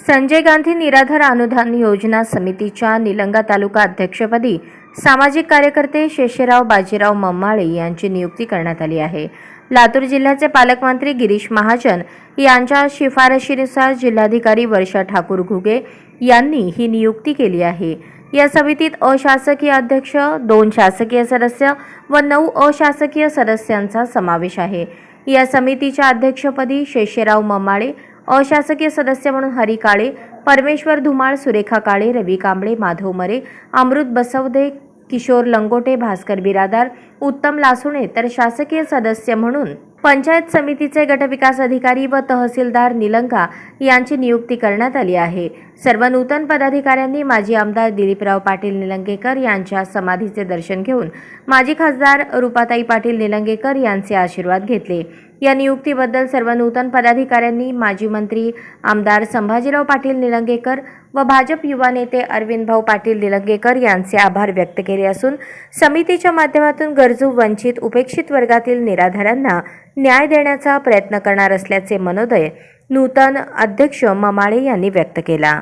संजय गांधी निराधार अनुदान योजना समितीच्या निलंगा तालुका अध्यक्षपदी सामाजिक कार्यकर्ते शेषेराव बाजीराव मम्माळे यांची नियुक्ती करण्यात आली आहे. लातूर जिल्ह्याचे पालकमंत्री गिरीश महाजन यांच्या शिफारशीनुसार जिल्हाधिकारी वर्षा ठाकूर घुगे यांनी ही नियुक्ती केली आहे. या समितीत अशासकीय अध्यक्ष दोन शासकीय सदस्य व नऊ अशासकीय सदस्यांचा समावेश आहे. या समितीच्या अध्यक्षपदी शेषेराव मम्माळे अशासकीय सदस्य म्हणून हरी काळे परमेश्वर धुमाळ सुरेखा काळे रवी कांबळे माधव मरे अमृत बसवदे किशोर लंगोटे भास्कर बिरादार उत्तम लासुणे तर शासकीय सदस्य म्हणून पंचायत समितीचे गटविकास अधिकारी व तहसीलदार निलंगा यांची नियुक्ती करण्यात आली आहे. सर्व नूतन पदाधिकाऱ्यांनी माजी आमदार दिलीपराव पाटील निलंगेकर यांच्या समाधीचे दर्शन घेऊन माजी खासदार रुपाताई पाटील निलंगेकर यांचे आशीर्वाद घेतले. या नियुक्तीबद्दल सर्व नूतन पदाधिकाऱ्यांनी माजी मंत्री आमदार संभाजीराव पाटील निलंगेकर व भाजप युवा नेते अरविंद भाऊ पाटील निलंगेकर यांचे आभार व्यक्त केले असून समितीच्या माध्यमातून गरजू वंचित उपेक्षित वर्गातील निराधारांना न्याय देण्याचा प्रयत्न करणार असल्याचे मनोदय नूतन अध्यक्ष ममाळे यांनी व्यक्त केला.